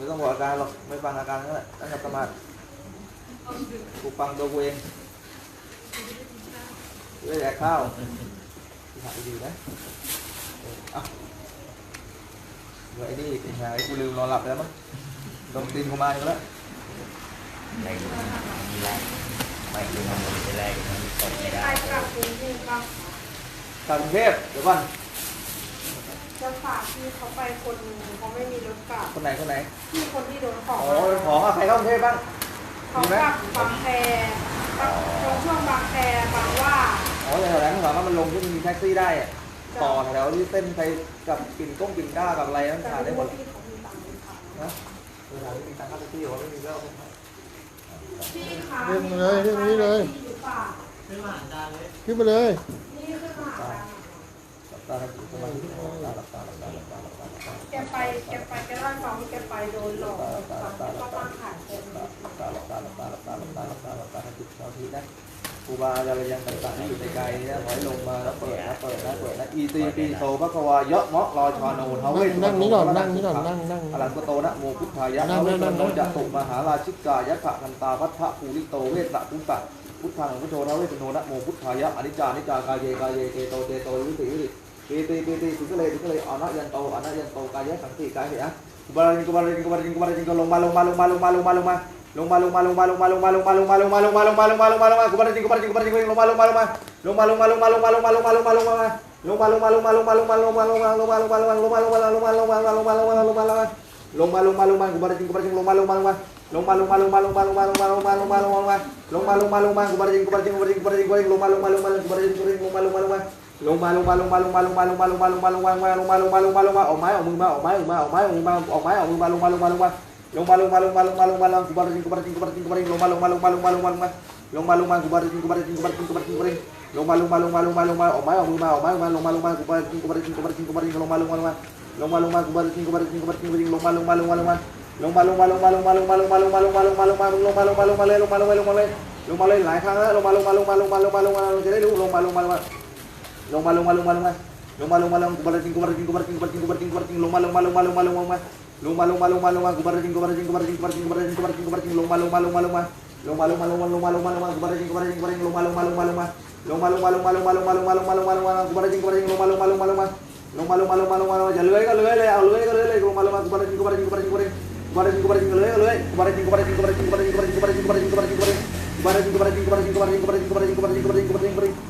ไม่ต้องบอกอาการหรอกไม่ฟังอาการนั่นแหละนั่งสมาธิกูฟังตัวเองด้วยแดกข้าวหายดีนะเอาเดี๋ยวไอ้นี่เป็นไงกูลืมนอนหลับแล้วมั้งดมตีนกูมาอีกแล้วไปมีแรงไม่ลืมมันมีแรงมันตกไม่ได้กลับกรุงเทพเดี๋ยวก่อน จะฝากพี่เขาไปคนเขาไม่มีรถกลับคนไหนคนไหนพี่คนที่โดนของอ๋อขอใครเข้ากรุงเทพบ้าง เขากลับบางแพบางช่วงบางแพบางว่า อ๋อแถวๆนั้นเหรอว่ามันลงที่มีแท็กซี่ได้ต่อแถวที่เส้นไปกับปิ่นก้งปิ่นก้ากับอะไรนั่นขานได้หมดนะนะเวลาที่มีตังค์เข้าแท็กซี่หรือว่าไม่มีก็เอาไปให้พี่คะเรื่องเลยเรื่องนี้เลย มีตังค์หรือเล่ขึ้นมาเลย นี่ขึ้นมา ตาแกไปแกไปแกเล่าให้ฟังว่าแกไปโดนหลอกก็ตั้งขาดเต็ตั้งาหลับตาหลับาหลันะครูบาอาจะรย์ยังต่างๆที่อยู่ไกลยนะขอให้ลงมาแล้วเปิดนะเปิดนะเปิดนะอีตีปีโสพระควายะเมาะลอยชอนนเทาเนั่งนี่ก่อนนั่งนี่ก่อนนั่งนั่งอรันโตนะโมพุทธายะเทวีนั่นั่งจะตุมหาราชิกายะขะคันตาพัทธภูริโตเวสตะภูตตะพุทธังพุทโธนะเวสโนนะโมพุทธายะอนิจจานิจจากายเยกายเยเกโตเตโตวิสิวิสิ Tui tui tui tui, lagi susu lagi. Anak yang tahu, anak yang tahu kaya, nanti kaya ya. Kubarakin kubarakin kubarakin kubarakin kubarakin lomba lomba lomba lomba lomba lomba. Lomba lomba lomba lomba lomba lomba lomba lomba lomba lomba lomba lomba lomba kubarakin kubarakin kubarakin kubarakin lomba lomba lomba. Lomba lomba lomba lomba lomba lomba lomba lomba. Lomba lomba lomba lomba lomba lomba lomba lomba lomba lomba lomba lomba lomba lomba lomba lomba lomba lomba lomba. Lomba lomba lomba kubarakin kubarakin lomba lomba lomba. Lomba lomba lomba lomba lomba lomba lomba lomba lomba lomba. Lomba lomba lomba kubarakin kubarakin kubarakin kubarakin kubarakin lomba lomba lomba kubarakin kubarakin lomba lomba lomba. าร์จิงกูบาร์จิงกูบาร์จิงลงมาลงมาลงมากูบาร์จิงกูบาร์จิงลงมาลงมาลงมาลงมาลงมาลงมาลงมาลงมาลงมาลงมาลงมาลงมาลงมาลงมาลงมาลงมาลงมาลงมาลงมาออกไม้ออกมือมาออกไม้ออกมาออกไม้ออกมือมาออกไม้ออกมือมาลงมาลงมาลงมาลงมาลงมาลงมาลงมาลงมาลงกูบาริงกูบาริงกูบาริงกูบาร์จิงลงมาลงมาลงมาลงมาลงมาลงมาลงมาลงมากูบาริงกูบาริงกูบาริงกูบาริงกูบาร์จิงลงมาลงมาลงมาลงมาลงมาออกไม้ออกมือมาออกไม้ออกมาลงมาลงมากูบาริงกูบาริงกูบาริงกูบาร์จิงลงมาลงมาลงมาลงมาลงมากูบาริงกูบาริงกูบาริงกูบาร์จิงลงมาลงมาลงมาลงมาลงมาลงมาลงมาลงมาลงมาลงมาลงมาลงมาลงมาลงมาลงมาลงมาลงมาลงมาเลยลงมาลงมาลงมาเลยลงมาเลยหลายครั้งแล้วลงมาลงมาลงมาลงมาลงมาลงมาจะได้รู้ลงมาลงมาลงมา Loma, loma, loma, loma. Loma, loma, loma, cubarretín, cubarretín, cubarretín, cubarretín, cubarretín, cubarretín, loma, loma, loma, loma, loma, loma. Loma, loma, loma, loma, cubarretín, cubarretín, cubarretín, cubarretín, cubarretín, cubarretín, cubarretín, loma, loma, loma, loma. Loma, loma, loma, loma, loma, loma, loma, loma, loma, loma. Loma, loma, loma, loma, loma, loma, loma,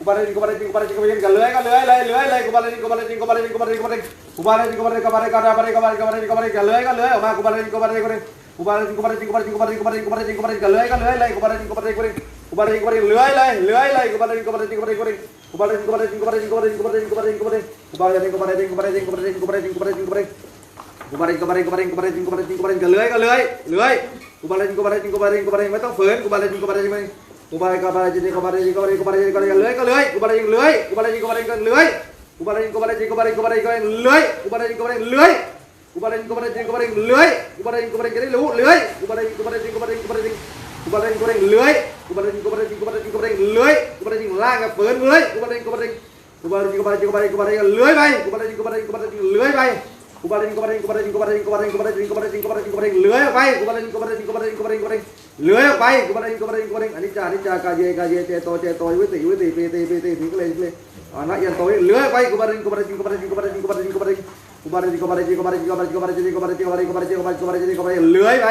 kubarin กูบาริกูบาริจิกูบาริจิกูบาริกูบาริจิกูบาริเลื้อยก็เลื้อยกูบาริจิเลื้อยกูบาริจิกูบาริก็เลื้อยกูบาริจิกูบาริจิกูบาริกูบาริก็เลื้อยกูบาริจิกูบาริเลื้อยกูบาริจิกูบาริจิกูบาริเลื้อกูบาริงกูบาริก็ได้รู้เลื้อยกูบาริจิกูบาริจิกูบาริกูบาริกูบาริกูบาริเลื้อยกูบาริจิกูบาริจิกูบาริกูบาริเลื้อยกูบาริจิจริงกูบเฟิร์นเลื้อยกูบาริจิกูบาริงกูบาริกูบาริกูบาริกูบาริเลื้จยไปกูบาริจิกูบาริกูบาริเลื้อยไปกูบาริจิกูบาริงกูบาริกูบาริกูบาริกูบาริกูบาริงกูบาริเลื้อยไปกูบาริจิกูบาริกูบาริงกูบาริกูบาริเหลือออกไปกุบาริงกุบาริงกุบาริงอนิจจาอนิจจากาเยกาเยเจโตเจโตวิติวิติปีติปีติถึงก็เลยเลยอ่านะยันโตเหลือออกไปกบริงกบริงกบริงกบริงกบริงกบริงกบริงกบริงกบริงกบริงกบริงกบริงกบริงกบริงกบริงกบริงกบริงเหลือออไป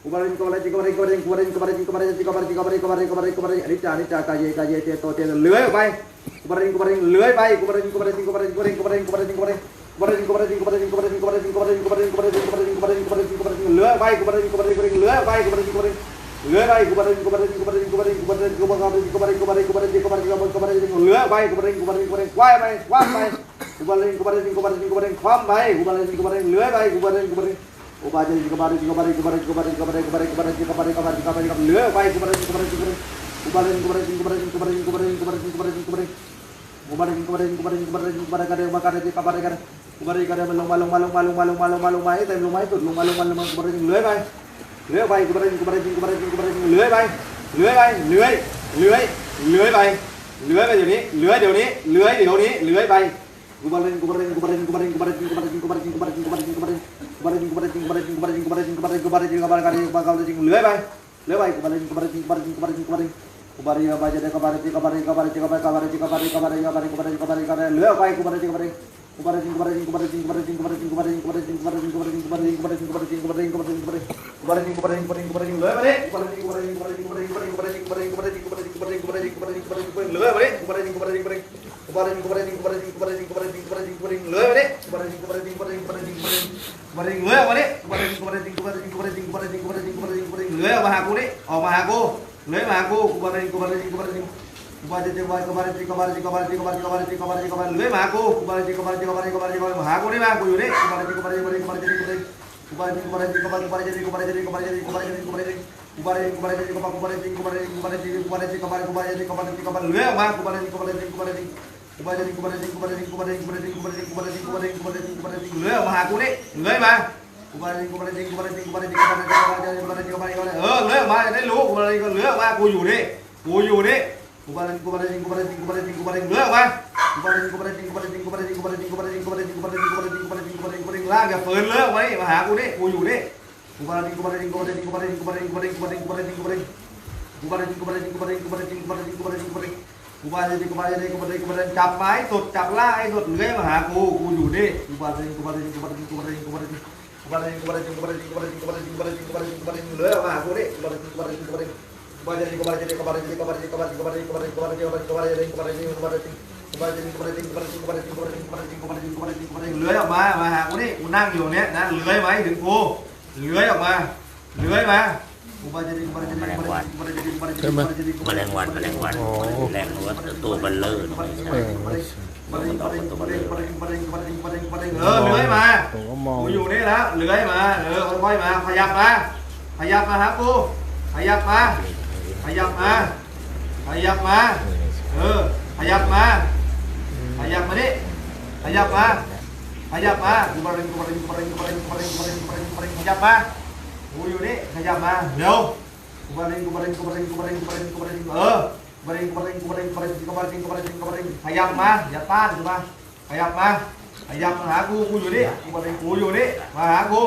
กุบาริงกุบาริงกุบาริงกุบาริงกุบาริงกุบาริงกุบาริงกุบาริงกุบาริงกุบาริงกุบาริงกุบาริงอนิจจานิจจากาเยกาเยเจโตเจเหลือไปกบาริงกุบาริงเหลือออกไปกบาริงกุบาริงกุบาริงกุบาริงกุบาริงกุบาริงกุบาริงกุบาริงกุบาริงกุบาริงกุบาริงกุบาริงกุบาริงกุบาริงกุบาริงกุบาริงกุบาริงกุบาริงกุบาริงเหลือกไปกบาริงกุบาริงกุบริงเหลือไปกบริงกบาริง Lerai kubarin kubarin kubarin kubarin kubarin kubarin kubarin kubarin kubarin kubarin kubarin kubarin kubarin baik kubarin kubarin kubarin kuai baik kuai baik kubarin kubarin kubarin kubarin kuam baik kubarin kubarin lerai kubarin kubarin kubarin kubarin kubarin kubarin kubarin kubarin kubarin kubarin kubarin kubarin kubarin lerai kubarin kubarin kubarin kubarin kubarin kubarin kubarin kubarin kubarin kubarin kubarin kubarin kubarin kubarin kubarin kubarin kubarin kubarin lerai เลื้อยไปกูประดินกูประดินกูประดินกูประดินเลื้อยไปเลื้อยไปเลื้อยเลื้อยเลื้อยไปเลื้อยไปเดี๋ยวนี้เลื้อยเดี๋ยวนี้เลื้อยเดี๋ยวนี้เลื้อยไปกูประยินกูประดินกูประดินกูประดินกูประดินกูประดินกูประดินกูประดินกูประดินกูประดินกูประดินกูประดินกูประดินกูประดินกูประดินกูประดินกูประดินกูประดินกูประดินเลื้อยไปเลื้อยไปกูประดินกูประดินกูประดินกูประดินกูประดินกูประดินกูประดินกูประดินกูประดินกูประดินกูประดินกูประดินกูประดินกูประดินกูประดินกูประดินกูประดินกูประดินเลื้อยไปกูประดินกูประดินกูประดินกูประดินกูประดินกูประดินกูประดินกูประดินกูประดินกูประดินกูประดินกูประดินกูประดินกูประดินกูประดินกูประดินกูประดิน Kubarajing, kubarajing, kubarajing, kubarajing, loe balik. Kubarajing, kubarajing, kubarajing, kubarajing, kubarajing, kubarajing, kubarajing, kubarajing, kubarajing, kubarajing, kubarajing, kubarajing, kubarajing, loe balik. Kubarajing, kubarajing, kubarajing, kubarajing, kubarajing, kubarajing, kubarajing, kubarajing, kubarajing, kubarajing, loe balik. Kubarajing, kubarajing, kubarajing, kubarajing, kubarajing, kubarajing, loe balik. Kubarajing, kubarajing, kubarajing, kubarajing, kubarajing, kubarajing, kubarajing, kubarajing, loe mahaku nih. Oh mahaku, loe mahaku. Kubarajing, kubarajing, kubarajing, kubarajing, kubarajing, kubarajing, kubarajing, kubarajing, kubarajing, kubarajing, kubarajing, loe mahaku. Kubarajing, kubarajing, kubarajing, kubarajing, kubarajing, mahaku nih mahaku yuk nih. Kubarajing, kubarajing, kubarajing, kubarajing, kubarajing งกูบาลิงกูบาลิงกูบาลิงกูบาลิงกูบาลิงกูบา ลิงกูบาลิงกูบาลิงกูบาลิงกูบาลิงกูบาลิงกูบาลิงกูบาลิงเลื้อยมาหากูดิกูบาลิงกูบาลิงกูบาลิง kembali kembali kembali kembali kembali kembali kembali kembali kembali kembali kembali kembali kembali kembali kembali kembali kembali เลื้อยออกมามาหากูนี่กูนั่งอยู่เนี้ยนะเลื้อยไหมถึงกูเลื้อยออกมาเลื้อยมากูมาจะดีกูมาจะดีกูมาจะดีกูมาจะดีกูมาจะดีกูแมมาลจะดี เลื้อยออกมามาหากูนี่กูนั่งอยู่เนี้ยนะเลื้อยไหมถึงกูเลื้อยออกมาเลื้อยมาแมลงวันแมลงวันแมลงวันแรงวัาตัวเบลเลอร์เออเลื้อยมากูอยู่นี่แล้วเลื้อยมาเออค่อยๆมาขยับมาขยับมาครับกูขยับมาขยับมาขยับมาเออขยับมา ขยับมาดิขยับมาขยับมากูบาริงกูบาริงกูบาริงกูบาริงกูบาริงกูบาริงกูบาริงกูบาริงขยับมากูอยู่นี่ขยับมาเร็วกูบาริงกูบาริงกูบาริงกูบาริงกูบาริงกูบาริงเออบาริงกูบาริงกูบาริงกูบาริงกูบาริงกูบาริงกูบาริงขยับมาอย่าต้านกูมาขยับมาขยับมาหากูกูอยู่นี่กูบาริงกูอยู่นี่มาหากู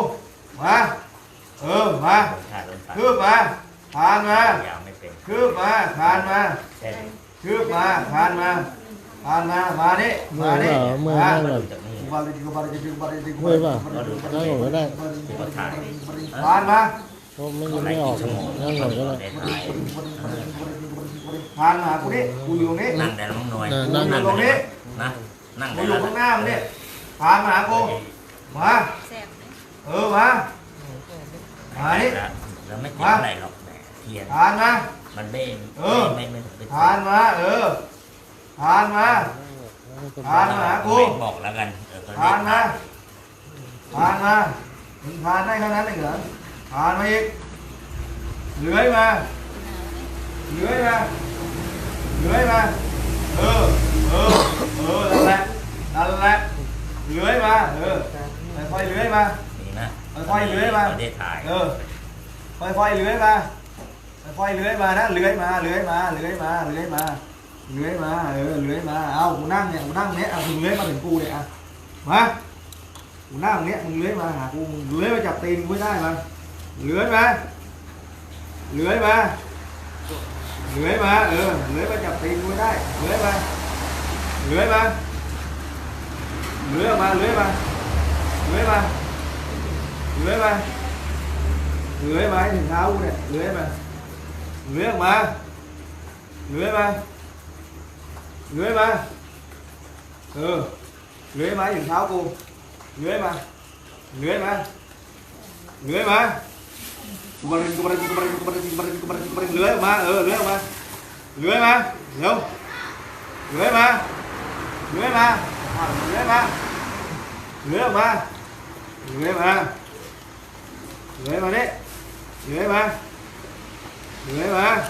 มาเออมาขาดลมตัดคืบมาผ่านมายาวไม่เป็นคืบมาผ่านมาแค่คืบมาผ่านมาผ่านมามาดิเมื่มาอยเปดิล่าเมื่อยมานั่งก่อนจากนี้กูบาลิกูบาลิกูบาลิกูเมื่อยเปล่านั่งก่อนก็ได้ผ่านมาเพราะไม่ยังไม่ออกนั่งก่อนก็ได้ได้ถ่ายผ่านมากูดิกูอยู่ตรงนี้นั่งได้แล้วมั้งหน่วยนั่งกูอยู่ตรงนี้นะนั่งกูได้อยู่แล้วข้างหน้ามึงนี่ผ่านมาหากูมาแซ่บเออมามาดิแล้วไม่เจ็บอะไรหรอกแหมเทียนผ่านมามันเบ้งเออไม่ไม่ไม่ผ่านมาเออผ่า นมาผ่านมาหากูไม่บอกแล้วกันเออก็ผ่านมาผ่านมามึงผ่านได้เท่านั้นเองเหรอผ่านมาอีกเลื้อยมาเลื้อยมาเลื้อยมาเออเออเออนั่นแหละนั่นแหละเลื้อยมาเออค่อยๆเลื้อยมา นี่นะค่อยๆเลื้อยมาได้ถ่ายเออค่อยๆเลื้อยมาค่อยๆเลื้อยมานะเลื้อยมาเลื้อยมาเลื้อยมาเลื้อยมา เลื้อยมาเออเลื้อยมาเอากูนั่งเนี่ยกูนั่งเนี้ยเอามึงเลื้อยมาถึงกูเนี่ยอะมากูนั่งเนี้ยมึงเลื้อยมาหากูเลื้อยมาจับตีนกูไม่ได้มาเลื้อยมาเลื้อยมาเลื้อยมาเออเลื้อยมาจับตีนกูไม่ได้เลื้อยมาเลื้อยมาเลื้อยมาเลื้อยมาเลื้อยมาเลื้อยมาเลื้อยมาถึงเท้ากูเนี่ยเลื้อยมาเลื้อยมาเลื้อยมา lưới mà ừ lưới mà dùng tháo cô lưới mà lưới mà lưới mà kemarin kemarin kemarin kemarin kemarin kemarin kemarin lưới mà ừ lưới mà lưới mà hiểu mà, lưới mà lưới mà lưới mà lưới mà lưới mà lưới mà đấy lưới mà lưới mà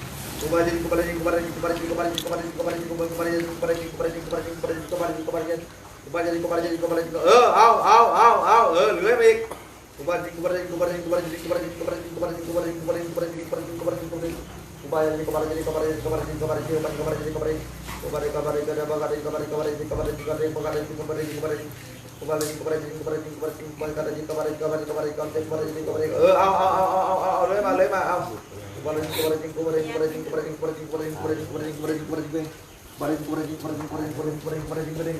เอาเอาเอาเอาเอาเอาเลยมาเลยมาเอา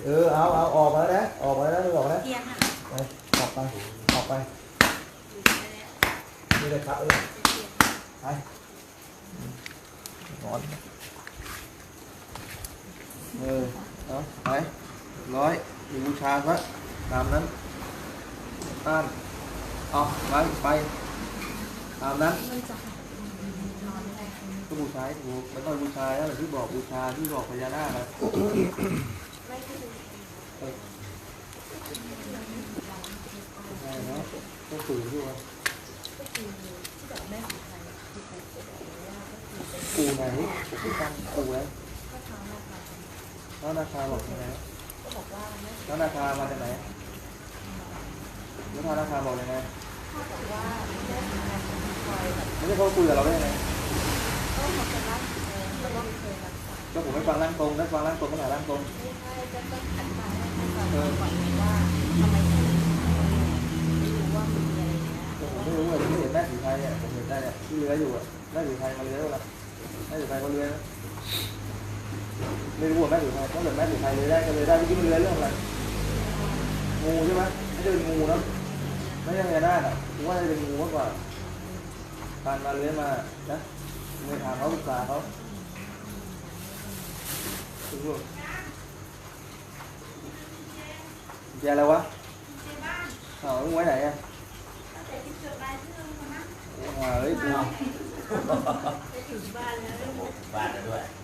เออเอาเอบออกมาแล้วนะออกมาแล้วนะออกแล้วไปออกไปออกไปนี่เลยครับเออไปนอนเออเอาไปร้อยอยู่บูชาซะตามนั้นตามเอาไปไปตามนั้น ก็บูชาถูกมันต้องบูชาแล้วหล่ะที่บอกบูชาที่บอกพญานาคครับใช่เนาะก็ฝืนด้วยปูไหนปูตั้งปูแล้วแล้วนาคาบอกยังไงแล้วนาคามาจากไหนแล้วพานาคาบอกยังไงไม่ใช่เขาคุยกับเราได้ยังไง ก็ผมไม่ฟังร่างตรงนะฟังร่างตรงก็หาร่างตรงไม่ใช่จะต้องอธิบายให้เขาฟังก่อนว่าทำไม่รู้ว่ามีอะไรเงี้ยผมไม่รู้เลยที่เห็นแม่สีไทยเนี่ยผมเห็นได้เนี่ยที่เลื้อยอยู่อะแม่สีไทยมาเลื้อยแล้วล่ะแม่สีไทยเขาเลื้อยนะไม่รู้ว่าแม่สีไทยถ้าเกิดแม่สีไทยเลื้อยได้ก็เลื้อยได้เมื่อกี้มันเลื้อยเรื่องอะไรงูใช่ไหมไม่ใช่เป็นงูนะไม่ใช่พญานาคอะผมว่าจะเป็นงูมากกว่าการมาเลื้อยมานะ người nào không cả không đúng rồi. Giờ lâu quá ờ, ở ngoài này em. Ngoài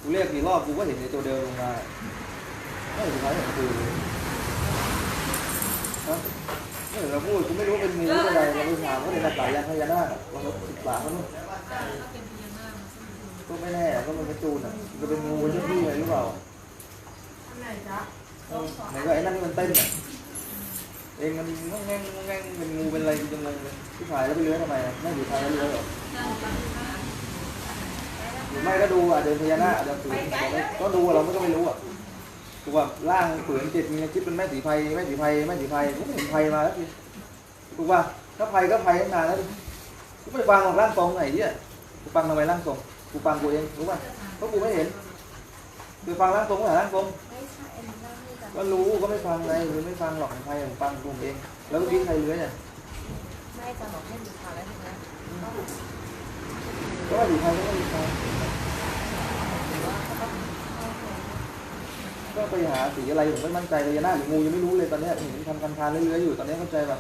cú liệt thì lo cú có thể thấy tôi đều mà. Có thể nói là từ đó là cũng cũng biết lúc bên mình cái này là bây giờ có thể đặt lại ra hay là nó có thể chụp bả không กูเรียกกี่รอบกูก็เห็นในตัวเดิมลงมาไม่เห็นสุดท้ายเห็นคือฮะไม่เห็นเราพูดกูไม่รู้ว่าเป็นงูหรืออะไรเราไปถามเขาในตาสายยันพญานาคอะว่าเขาศึกษาเขาเนอะก็ไม่แน่ก็มันเป็นจูนอะมันจะเป็นงูเป็นเจ้าที่อะไรหรือเปล่าอันไหนจ๊ะเออไหนก็ไอ้นั่นที่มันเต้นอะเองมันงงแงงงงแงงเป็นงูเป็นอะไรกูจะงงเลยผู้ชายแล้วไปเลื้อยทำไมอะไม่อยู่ไทยแล้วเลื้อยเหรอหรือไม่ก็ดูอะเดินพญานาคอาจจะถือก็ดูอะเราไม่ก็ไม่รู้อะถูกป่ะร่างผืนจิตมีคิดเป็นแม่สีไพรแม่สีไพรแม่สีไพรก็ไม่เห็นไพรมาแล้วทีถูกป่ะถ้าไพรก็ไพรตั้งนานแล้วดิกูไม่ฟังหรอกร่างทรงไหนเนี่ยกูฟังทำไมร่างทรง กูฟังกูเองรู้ป่ะเพราะกูไม่เห็นคือฟังร่างทรงก็หาร่างทรงก็รู้ก็ไม่ฟังไงคือไม่ฟังหรอกของไพรผมฟังกูเอง แล้วเมื่อกี้ใครเลื้อยเนี่ยไม่จะบอกให้ดูข่าวแล้วใช่ไหมก็ก็ว่าสีไพรก็ไม่มีไพรก็ไปหาสีอะไรผมไม่มั่นใจเลยนาหรืองูยังไม่รู้เลยตอนเนี้ยเห็นทำคันทานเลื้อยๆอยู่ตอนนี้เข้าใจป่ะ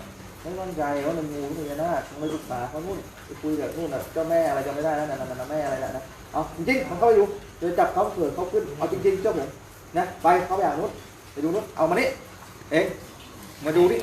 ไม่มั่นใจว่ามันงูหรือพญานาคต้องไม่รึกษาเขานู่นไปคุยกับนู่นน่ะเจ้าแม่อะไรจะไม่ได้แล้วนั่นนั่นแม่อะไรน่ะนะเอาจริงๆมันเข้าไปอยู่เดี๋ยวจับเขาเผื่อเขาขึ้นเอาจริงๆเจ้าผมนะไปเขาไปอย่างนู้นไปดูนู้นเอามานี่เองมาดูดิ